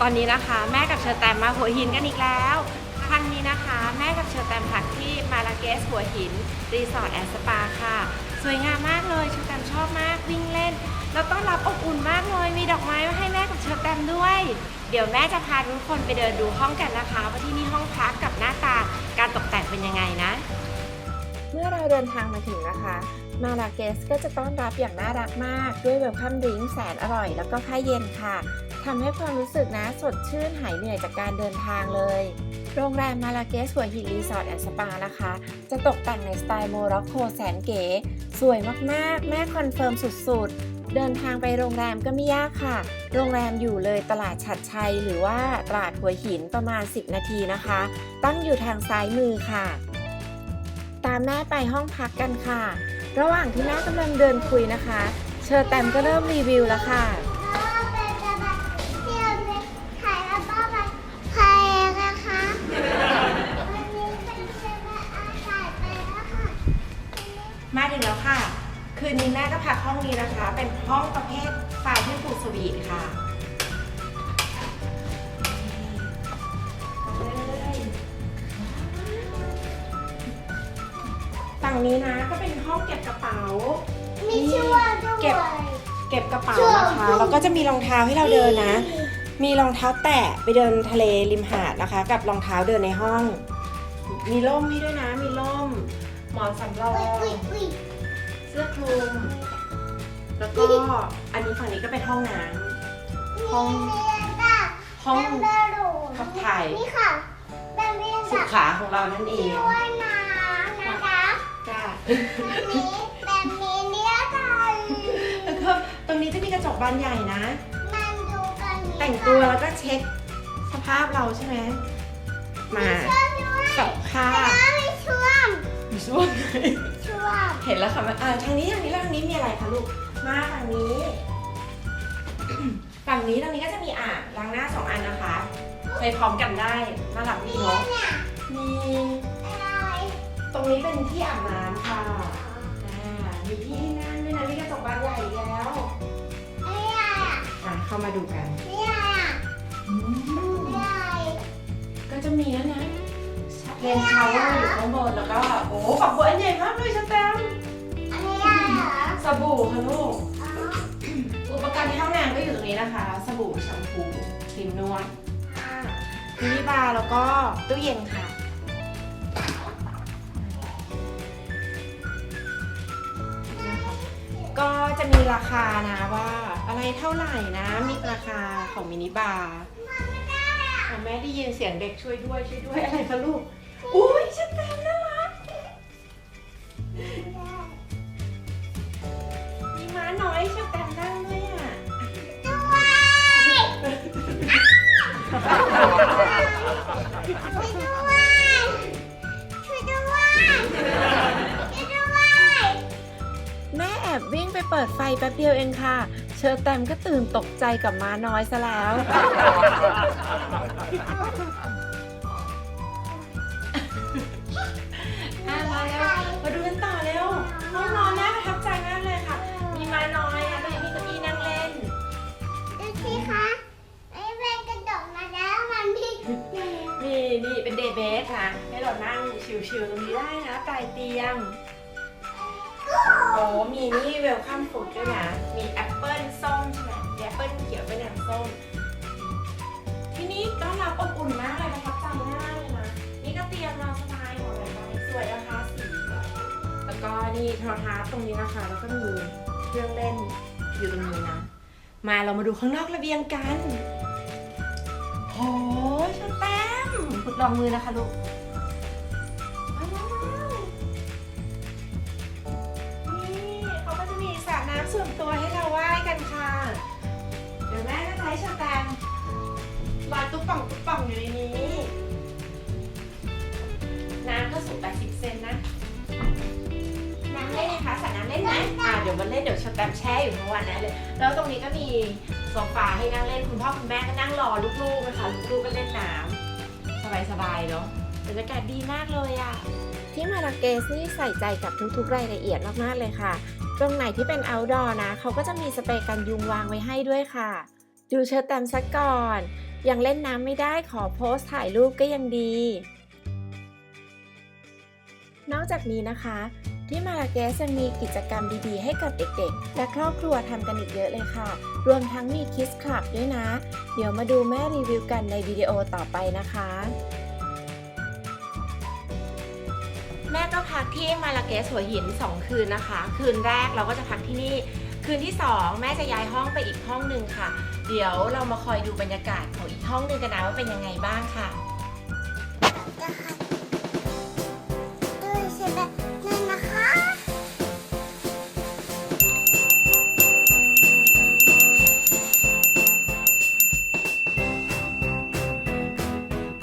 ตอนนี้นะคะแม่กับเชอร์แตมมาหัวหินกันอีกแล้ว ครั้งนี้นะคะ แม่กับเชอร์แตมพักที่มาลาเกสหัวหิน รีสอร์ทแอนด์สปาค่ะ สวยงามมากเลยเชอร์แตมชอบมากวิ่งเล่น แล้วต้อนรับอบอุ่นมากเลย มีดอกไม้มาให้แม่กับเชอร์แตมด้วย เดี๋ยวแม่จะพาทุกคนไปเดินดูห้องกันนะคะว่าที่นี่ห้องพักกับหน้าตาการตกแต่งเป็นยังไงนะ เมื่อเราเดินทางมาถึงนะคะมาลาเกสก็จะต้อนรับอย่างน่ารักมาก ด้วยเวลคัมดริงแสนอร่อยแล้วก็ค่าเย็นค่ะ ทำให้ความรู้สึกนะสดชื่นหายเหนื่อยจากการเดินทางเลย โรงแรมมาลาเกสหัวหินรีสอร์ทแอนด์สปานะคะ จะตกแต่งในสไตล์โมร็อกโกแสนเก๋ สวยมากๆ แม่คอนเฟิร์มสุดๆ เดินทางไปโรงแรมก็ไม่ยากค่ะ โรงแรมอยู่เลยตลาดฉัดชัย หรือว่าตลาดหัวหินประมาณ 10 นาทีนะคะ ตั้งอยู่ทางซ้ายมือค่ะ ตามแม่ไปห้องพักกันค่ะ ระหว่างที่แม่กำลังเดินคุยนะคะ เชอร์แตมก็เริ่มรีวิวแล้วค่ะ มาถึงแล้วค่ะ คืนนี้แม่ก็พักห้องนี้นะคะ เป็นห้องประเภทฟาที่ฟูสวีทค่ะฝั่งนี้นะก็เป็นห้องเก็บกระเป๋า มีชื่อว่าด้วยเก็บ เก็บกระเป๋าชอบนะคะ แล้วก็จะมีรองเท้าให้เราเดินนะ มีรองเท้าแตะไปเดินทะเลริมหาดนะคะ กับรองเท้าเดินในห้อง มีร่มให้ด้วยนะ มีร่ม หมอนสำรองอุ๊ยอุ๊ยเสื้อคลุม แล้วก็อันนี้ฝั่งนี้ก็เป็นห้องน้ห้องมีเรียนแบบำห้องแบบขับถ่ายนี่ค่ะแบบเรียนสุแบบขาของเรานั่นเองช่วยน้ำนะคะจ้าแบบนี้แบบนี้เนี่ยค่ะแล้วก็ตรงนี้จะมีกระจกบานใหญ่นะ มันดูกันนี้แต่งตัวแล้วก็เช็คสภาพเราใช่ไหมมา ช่วยด้วย กับข้า แล้วไม่ช่วม มีส่วนไหนช่วมเห็นแล้วค่ะอ่าทางนี้ทางนี้แล้วทางนี้มีอะไรคะลูก มาฝั่งนี้ ฝั่งนี้ตรงนี้ก็จะมีอ่างล้างหน้าสองอันนะคะ ไปพร้อมกันได้น่ารักดีเนาะเนี่ยมีอะไรตรงนี้เป็นที่อาบน้ำค่ะอ่ามีที่ให้นั่งด้วยนะมีกระจกบานใหญ่อีกแล้วอะไรอะอะเข้ามาดูกัน นชาวเวอร์อยู่ข้างบนแล้วก็โอ้ฝักบัวอันใหญ่มากเลยชะแตมอันนี้อะไรเหรอสบู่ค่ะลูกอ๋ออุปกรณ์ในห้องน้ำก็อยู่ตรงนี้นะคะ สบู่แชมพูครีมนวดมินิบาร์แล้วก็ตู้เย็นค่ะ ก็จะมีราคานะว่า อะไรเท่าไหร่นะ มีราคาของมินิบาร์อะแม่ได้ยินเสียงเด็กช่วยด้วยช่วยด้วยอะไรคะลูก อุ้ยฉันแตมน่ารักมีม้าน้อยฉันแตมนั่งด้วยอะช่วยด้วยช่วยด้วยช่วยด้วยแม่แอบวิ่งไปเปิดไฟแป๊บเดียวเองค่ะ เชอร์แตมก็ตื่นตกใจกับม้าน้อยซะแล้ว ชิลๆตรงนี้ได้นะปลายเตียง โอ้มีนี่เวลคัมฟูดด้วยนะ มีแอปเปิ้ลส้มใช่ไหมมีแอปเปิ้ลเขียวเป็นแอปส้ม ที่นี่ต้อนรับอบอุ่นมากเลยประทับใจมากเลยนะ นี่ก็เตียงนอนสบายหมดเลยนะสวยนะคะสีแล้วก็นี่โทรทัศน์ตรงนี้นะคะ แล้วก็มีเครื่องเล่นอยู่ตรงนี้นะ มาเรามาดูข้างนอกระเบียงกันโหชนแต้มฝึกลองมือนะคะลูก บป่องตุ๊บป่องอยู่ในนี้ น้ำก็สูง80เซนนะ น้ำเล่นไหมคะสระน้ำเล่นไหมอ่าเดี๋ยวมันเล่นเดี๋ยวชแตมป์แช่อยู่ทั้งวันนะเลย แล้วตรงนี้ก็มีโซฟาให้นั่งเล่นคุณพ่อคุณแม่ก็นั่งรอลูกๆนะคะลูกๆก็เล่นน้ำสบายๆเนาะบรรยากาศดีมากเลยอะที่มาลาเกสนี่ใส่ใจกับทุกๆ รายละเอียดมากๆเลยค่ะ ตรงไหนที่เป็น outdoor นะ เขาก็จะมีสเปรย์กันยุงวางไว้ให้ด้วยค่ะ ดูเชอร์แตมซะก่อน ยังเล่นน้ำไม่ได้ขอโพสต์ถ่ายรูปก็ยังดี นอกจากนี้นะคะ ที่มาราเกสยังมีกิจกรรมดีๆ ให้กับเด็กๆ และครอบครัวทำกันอีกเยอะเลยค่ะ รวมทั้งมีคิสคลับด้วยนะ เดี๋ยวมาดูแม่รีวิวกันในวิดีโอต่อไปนะคะ แม่ก็พักที่มาลาเกสหัวหิน 2 คืนนะคะ คืนแรกเราก็จะพักที่นี่ คืนที่ 2 แม่จะย้ายห้องไปอีกห้องหนึ่งค่ะ เดี๋ยวเรามาคอยดูบรรยากาศของอีกห้องหนึ่งกันนะว่าเป็นยังไงบ้างค่ะะ